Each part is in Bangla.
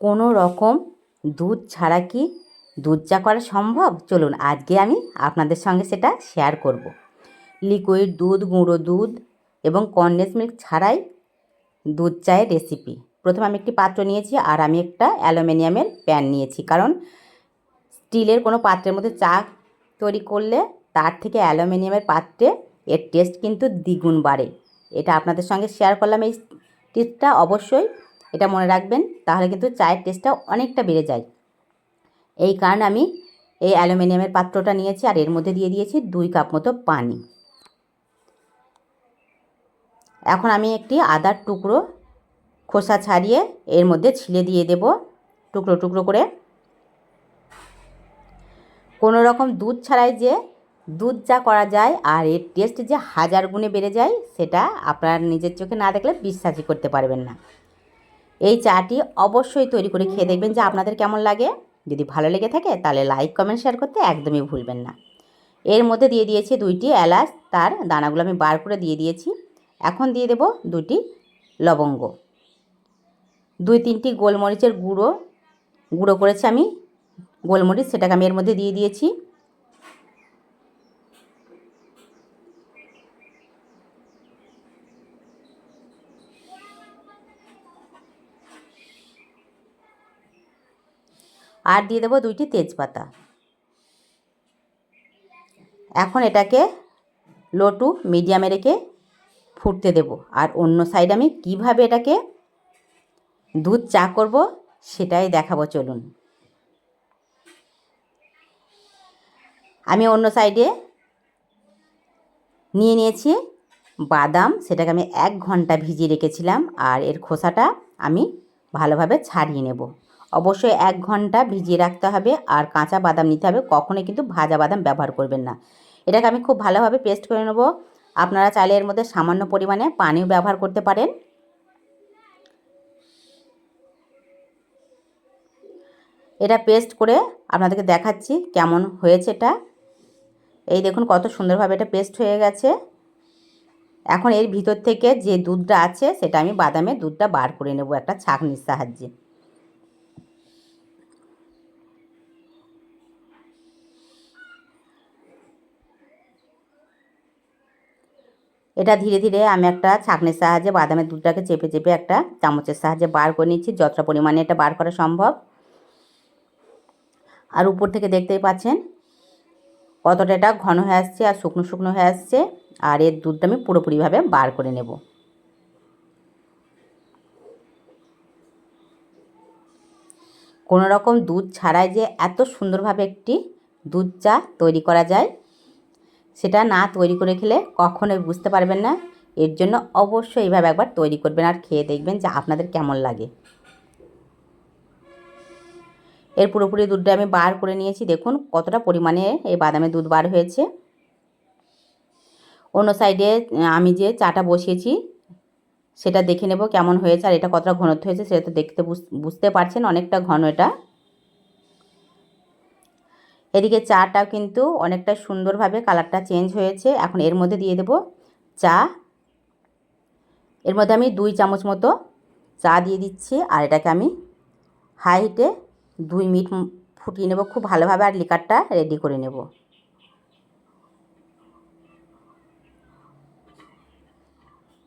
কোনো রকম দুধ ছাড়া কি দুধ চা করা সম্ভব? চলুন, আজকে আমি আপনাদের সঙ্গে সেটা শেয়ার করব। লিকুইড দুধ, গুঁড়ো দুধ এবং কন্ডেন্স মিল্ক ছাড়াই দুধ চায়ের রেসিপি প্রথমে আমি একটি পাত্র নিয়েছি আর আমি একটা অ্যালুমিনিয়ামের প্যান নিয়েছি। কারণ স্টিলের কোনো পাত্রের মধ্যে চা তৈরি করলে তার থেকে অ্যালুমিনিয়ামের পাত্রে এর টেস্ট কিন্তু দ্বিগুণ বাড়ে। এটা আপনাদের সঙ্গে শেয়ার করলাম। এই টিপসটা অবশ্যই এটা মনে রাখবেন, তাহলে কিন্তু চায়ের টেস্টটা অনেকটা বেড়ে যায়। এই কারণে আমি এই অ্যালুমিনিয়ামের পাত্রটা নিয়েছি আর এর মধ্যে দিয়ে দিয়েছি দুই কাপ মতো পানি। এখন আমি একটি আদার টুকরো খোসা ছাড়িয়ে এর মধ্যে ছিলে দিয়ে দেব টুকরো টুকরো করে। কোনো রকম দুধ ছাড়াই যে দুধ যা করা যায় আর এর টেস্ট যে হাজার গুণে বেড়ে যায়, সেটা আপনার নিজের চোখে না দেখলে বিশ্বাসই করতে পারবেন না। এই চাটি অবশ্যই তৈরি করে খেয়ে দেখবেন যে আপনাদের কেমন লাগে। যদি ভালো লেগে থাকে তাহলে লাইক কমেন্ট শেয়ার করতে একদমই ভুলবেন না। এর মধ্যে দিয়ে দিয়েছি দুইটি এলাচ, তার দানাগুলো আমি বার করে দিয়ে দিয়েছি। এখন দিয়ে দেব দুটি লবঙ্গ। দুই তিনটি গোলমরিচের গুঁড়ো গুঁড়ো করেছি আমি। গোলমরিচ সেটাকে আমি এর মধ্যে দিয়ে দিয়েছি। আর দিয়ে দেবো দুইটি তেজপাতা। এখন এটাকে লো টু মিডিয়ামে রেখে ফুটতে দেব। আর অন্য সাইডে আমি কীভাবে এটাকে দুধ চা করব সেটাই দেখাবো, চলুন। আমি অন্য সাইডে নিয়ে নিয়েছি বাদাম, সেটাকে আমি এক ঘণ্টা ভিজিয়ে রেখেছিলাম, আর এর খোসাটা আমি ভালোভাবে ছাড়িয়ে নেব। অবশ্যই এক ঘণ্টা ভিজিয়ে রাখতে হবে আর কাঁচা বাদাম নিতে হবে। কখনোই কিন্তু ভাজা বাদাম ব্যবহার করবেন না। এটাকে আমি খুব ভালোভাবে পেস্ট করে নেব। আপনারা চাইলে এর মধ্যে সামান্য পরিমাণে পানিও ব্যবহার করতে পারেন। এটা পেস্ট করে আপনাদেরকে দেখাচ্ছি কেমন হয়েছে এটা। এই দেখুন কত সুন্দরভাবে এটা পেস্ট হয়ে গেছে। এখন এর ভিতর থেকে যে দুধটা আছে, সেটা আমি বাদামের দুধটা বার করে নেব একটা ছাঁকনির সাহায্যে। এটা ধীরে ধীরে আমি একটা ছাঁকনির সাহায্যে বাদামের দুধটাকে চেপে চেপে একটা চামচের সাহায্যে বার করে নিচ্ছি, যতটা পরিমাণে এটা বার করা সম্ভব। আর উপর থেকে দেখতেই পাচ্ছেন কতটা এটা ঘন হয়ে আসছে আর শুকনো শুকনো হয়ে আসছে, আর এর দুধটা আমি পুরোপুরিভাবে বার করে নেব। কোনো রকম দুধ ছাড়াই যে এত সুন্দরভাবে একটি দুধ চা তৈরি করা যায় সেটা না তৈরি করে খেলে কখনোই বুঝতে পারবেন না। এর জন্য অবশ্যই এইভাবে একবার তৈরি করবেন আর খেয়ে দেখবেন যে আপনাদের কেমন লাগে। এর পুরোপুরি দুধটা আমি বার করে নিয়েছি। দেখুন কতটা পরিমাণে এই বাদামের দুধ বার হয়েছে। অন্য সাইডে আমি যে চাটা বসিয়েছি, সেটা দেখে নেব কেমন হয়েছে আর এটা কতটা ঘনত্ব হয়েছে, সেটা তো দেখতে বুঝতে পারছেন অনেকটা ঘন এটা। এদিকে চাটাও কিন্তু অনেকটা সুন্দরভাবে কালারটা চেঞ্জ হয়েছে। এখন এর মধ্যে দিয়ে দেব চা। এর মধ্যে আমি দুই চামচ মতো চা দিয়ে দিচ্ছি আর এটাকে আমি হাই হিটে দুই মিনিট ফুটিয়ে নেব খুব ভালোভাবে আর লিকারটা রেডি করে নেব।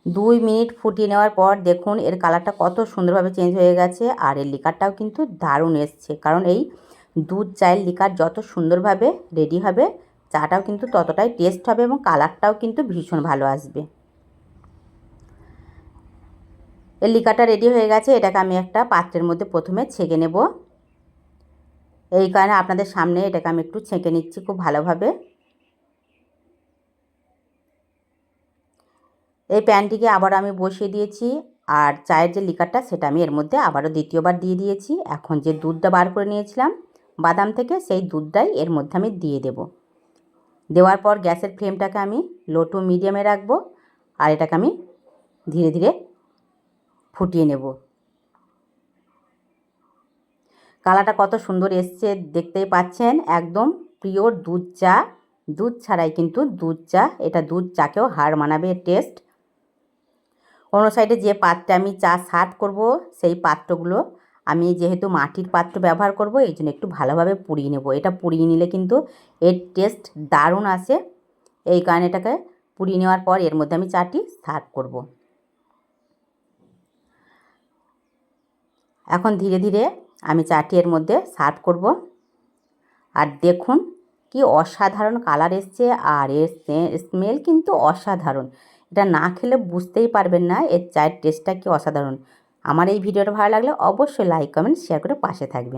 দুই মিনিট ফুটিয়ে নেওয়ার পর দেখুন এর কালারটা কত সুন্দরভাবে চেঞ্জ হয়ে গেছে আর এর লিকারটাও কিন্তু দারুণ এসছে। কারণ এই দুধ, চায়ের লিকার যত সুন্দরভাবে রেডি হবে, চাটাও কিন্তু ততটাই টেস্ট হবে এবং কালারটাও কিন্তু ভীষণ ভালো আসবে। এর লিকারটা রেডি হয়ে গেছে, এটাকে আমি একটা পাত্রের মধ্যে প্রথমে ছেঁকে নেব। এই কারণে আপনাদের সামনে এটাকে আমি একটু ছেঁকে নিচ্ছি খুব ভালোভাবে। এই প্যানটিকে আবার আমি বসিয়ে দিয়েছি, আর চায়ের যে লিকারটা সেটা আমি এর মধ্যে আবারও দ্বিতীয়বার দিয়ে দিয়েছি। এখন যে দুধটা বার করে নিয়েছিলাম বাদাম থেকে সেই দুধটাই এর মধ্যে আমি দিয়ে দেব। দেওয়ার পর গ্যাসের ফ্লেমটাকে আমি লো টু মিডিয়ামে রাখব আর এটাকে আমি ধীরে ধীরে ফুটিয়ে নেব। কালারটা কত সুন্দর এসছে দেখতেই পাচ্ছেন, একদম পিওর দুধ চা। দুধ ছাড়াই কিন্তু দুধ চা, এটা দুধ চাকেও হার মানাবে টেস্ট অন্য সাইডে যে পাত্রে আমি চা সার্ভ করব, সেই পাত্রগুলো আমি যেহেতু মাটির পাত্র ব্যবহার করব, এই জন্য একটু ভালোভাবে পুড়িয়ে নেব। এটা পুড়িয়ে নিলে কিন্তু এর টেস্ট দারুণ আসে। এই কারণে এটাকে পুড়িয়ে নেওয়ার পর এর মধ্যে আমি চাটি সার্ভ করব। এখন ধীরে ধীরে আমি চাটি এর মধ্যে সার্ভ করব। আর দেখুন কি অসাধারণ কালার এসছে, আর এর স্মেল কিন্তু অসাধারণ। এটা না খেলে বুঝতেই পারবেন না, এর চায়ের টেস্টটা কি অসাধারণ। আমার এই ভিডিওটা ভালো লাগলে অবশ্যই লাইক কমেন্ট শেয়ার করে পাশে থাকবেন।